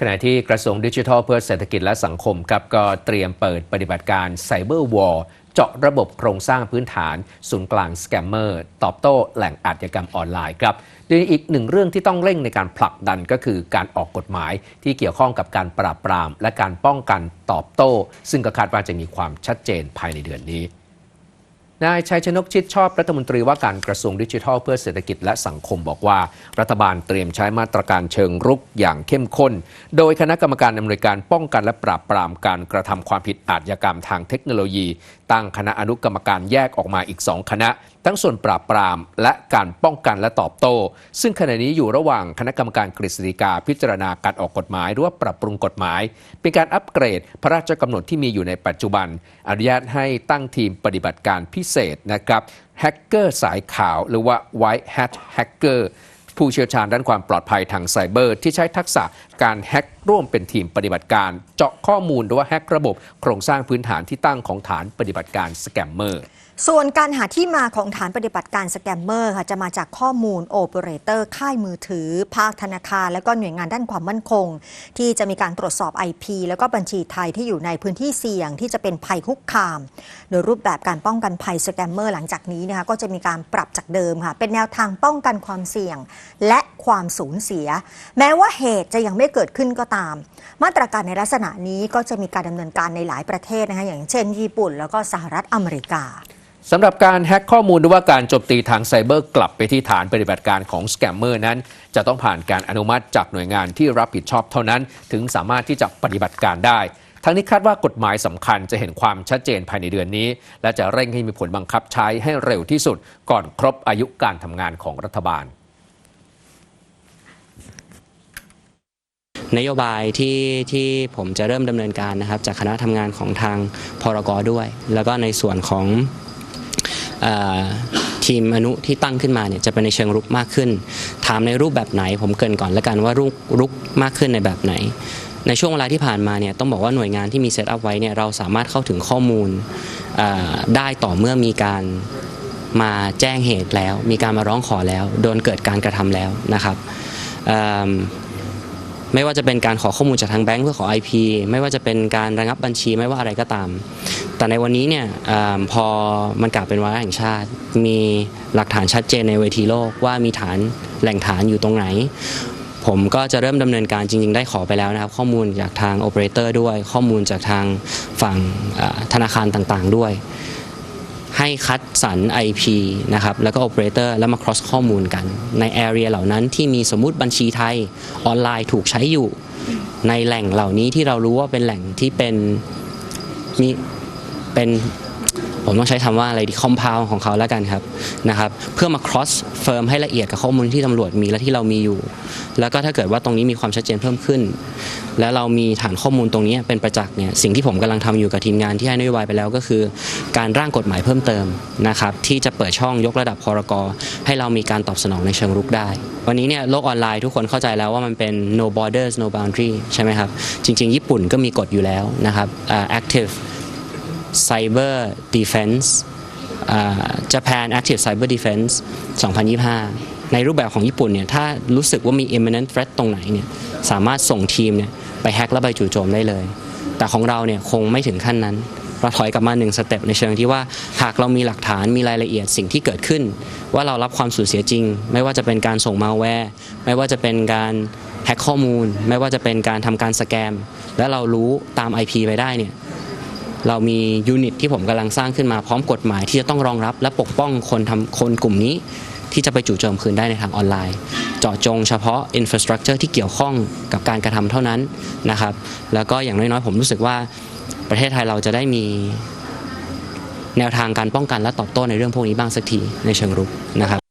ขณะที่กระทรวงดิจิทัลเพื่อเศรษฐกิจและสังคมครับก็เตรียมเปิดปฏิบัติการไซเบอร์วอร์เจาะระบบโครงสร้างพื้นฐาน ศูนย์กลางสแกมเมอร์ตอบโต้แหล่งอาชญากรรมออนไลน์ครับโดยอีกหนึ่งเรื่องที่ต้องเร่งในการผลักดันก็คือการออกกฎหมายที่เกี่ยวข้องกับการปราบปราม และการป้องกันตอบโต้ ซึ่งก็คาดว่าจะมีความชัดเจนภายในเดือนนี้ นายชัยชนกชิดชอบรัฐมนตรีว่าการกระทรวงดิจิทัล เพื่อเศรษฐกิจและสังคมบอกว่า รัฐบาลเตรียมใช้มาตรการเชิงรุกอย่างเข้มข้น โดยคณะกรรมการอำนวยการป้องกันและปราบปรามการกระทำความผิดอาชญากรรมทางเทคโนโลยี ตั้งคณะอนุกรรมการแยกออกมาอีกสองคณะ ทั้งส่วนปราบปรามและการป้องกันและตอบโต้ ซึ่งขณะนี้อยู่ระหว่างคณะกรรมการกฤษฎีกาพิจารณาการออกกฎหมาย หรือว่าปรับปรุงกฎหมาย เป็นการอัปเกรดพระราชกำหนดที่มีอยู่ในปัจจุบัน อนุญาตให้ตั้งทีมปฏิบัติการพิเศษนะครับแฮกเกอร์สายขาวหรือว่า White Hat Hacker ผู้เชี่ยวชาญด้านความปลอดภัยทางไซเบอร์ ที่ใช้ทักษะการแฮก ร่วมเป็นทีมปฏิบัติการ เจาะข้อมูลหรือว่าแฮกระบบ โครงสร้างพื้นฐานที่ตั้งของฐานปฏิบัติการสแกมเมอร์ส่วนการหาที่มาของฐานปฏิบัติการสแกมเมอร์ค่ะจะมาจากข้อมูลโอเปอเรเตอร์ค่ายมือถือ ภาคธนาคาร และก็หน่วยงานด้านความมั่นคง ที่จะมีการตรวจสอบ IP แล้วก็บัญชีไทยที่อยู่ในพื้นที่เสี่ยงที่จะเป็นภัยคุกคาม โดยรูปแบบการป้องกันภัยสแกมเมอร์หลังจากนี้นะคะก็จะมีการปรับจากเดิมค่ะเป็นแนวทางป้องกันความเสี่ยง และความสูญเสีย แม้ว่าเหตุจะยังไม่เกิดขึ้นก็ตามมาตรการในลักษณะนี้ก็จะมีการดำเนินการในหลายประเทศนะคะอย่างเช่น ญี่ปุ่น แล้วก็สหรัฐอเมริกาสำหรับการแฮ็กข้อมูลหรือว่าการโจมตีทางไซเบอร์กลับไปที่ฐานปฏิบัติการของสแกมเมอร์นั้น จะต้องผ่านการอนุมัติจากหน่วยงานที่รับผิดชอบเท่านั้น ถึงสามารถที่จะปฏิบัติการได้ทั้งนี้คาดว่ากฎหมายสำคัญจะเห็นความชัดเจนภายในเดือนนี้ และจะเร่งให้มีผลบังคับใช้ให้เร็วที่สุด ก่อนครบอายุการทำงานของรัฐบาล นโยบายที่ที่ผมจะเริ่มดำเนินการนะครับ จากคณะทำงานของทางพรกด้วย แล้วก็ในส่วนของออทีมอนุที่ตั้งขึ้นมาเนี่ยจะเป็นในเชิงรุกมากขึ้น ถามในรูปแบบไหน ผมเกินก่อนแล้วกันว่ารุกรุกมากขึ้นในแบบไหน ในช่วงเวลาที่ผ่านมาเนี่ยต้องบอกว่าหน่วยงานที่มีเซตอัพไว้เนี่ยเราสามารถเข้าถึงข้อมูลได้ต่อเมื่อมีการมาแจ้งเหตุแล้ว มีการมาร้องขอแล้ว โดนเกิดการกระทำแล้วนะครับ ไม่ว่าจะเป็นการขอข้อมูลจากทางแบงก์เพื่อขอ IP ไม่ว่าจะเป็นการระงับบัญชีไม่ว่าอะไรก็ตาม แต่ในวันนี้เนี่ยเอพอมันกลับเป็นวาระแห่งชาติ มีหลักฐานชัดเจนในเวทีโลกว่ามีฐานแหล่งฐานอยู่ตรงไหน ผมก็จะเริ่มดำเนินการจริง ๆ ได้ขอไปแล้วนะครับ ข้อมูลจากทางโอเปอเรเตอร์ด้วยข้อมูลจากทางฝั่งเอ่อธนาคารต่างๆด้วย ให้คัดสรร IP นะครับ แล้วก็ Operator แล้วมา cross ข้อมูลกัน ใน area เหล่านั้นที่มีสมมุติบัญชีไทยออนไลน์ถูกใช้อยู่ ในแหล่งเหล่านี้ที่เรารู้ว่าเป็นแหล่งที่เป็นมีเป็น ผมต้องใช้คำว่าอะไรดี compound ของเขาแล้วกันครับนะครับ เพื่อมา cross firm ให้ละเอียดกับข้อมูลที่ตำรวจมีและที่เรามีอยู่ แล้วก็ถ้าเกิดว่าตรงนี้มีความชัดเจนเพิ่มขึ้น แล้วเรามีฐานข้อมูลตรงนี้เป็นประจักษ์เนี่ยสิ่งที่ผมกำลังทำอยู่กับทีมงานที่ให้นโยบายไปแล้วก็คือ การร่างกฎหมายเพิ่มเติมนะครับที่จะเปิดช่องยกระดับพรกรให้เรามีการตอบสนองในเชิงรุกได้ วันนี้เนี่ยโลกออนไลน์ทุกคนเข้าใจแล้วว่ามันเป็น no borders no boundary ใช่ไหมครับจริง ๆ ญี่ปุ่นก็มีกฎอยู่แล้วนะครับ active cyber defense อ่า Japan Active Cyber Defense 2025 ในรูปแบบของญี่ปุ่นเนี่ยถ้ารู้สึกว่ามี imminent threat ตรงไหนเนี่ยสามารถส่งทีมเนี่ยไปแฮกและไปจู่โจมได้เลย แต่ของเราเนี่ยคงไม่ถึงขั้นนั้นเราถอยกลับมาหนึ่งสเต็ปในเชิงที่ว่าหากเรามีหลักฐานมีรายละเอียดสิ่งที่เกิดขึ้น ว่าเรารับความสูญเสียจริง ไม่ว่าจะเป็นการส่งมาแวร์ไม่ว่าจะเป็นการแฮกข้อมูล ไม่ว่าจะเป็นการทำการสแกม และเรารู้ตาม IP ไปได้เนี่ย เรามียูนิตที่ผมกำลังสร้างขึ้นมาพร้อมกฎหมายที่จะต้องรองรับและปกป้องคนทำคนกลุ่มนี้ ที่จะไปจู่โจมคืนได้ในทางออนไลน์ เจาะจงเฉพาะอินฟราสตรักเจอร์ที่เกี่ยวข้องกับการกระทำเท่านั้นนะครับ แล้วก็อย่างน้อยๆ ผมรู้สึกว่าประเทศไทยเราจะได้มีแนวทางการป้องกันและตอบโต้ในเรื่องพวกนี้บ้างสักทีในเชิงรุกนะครับ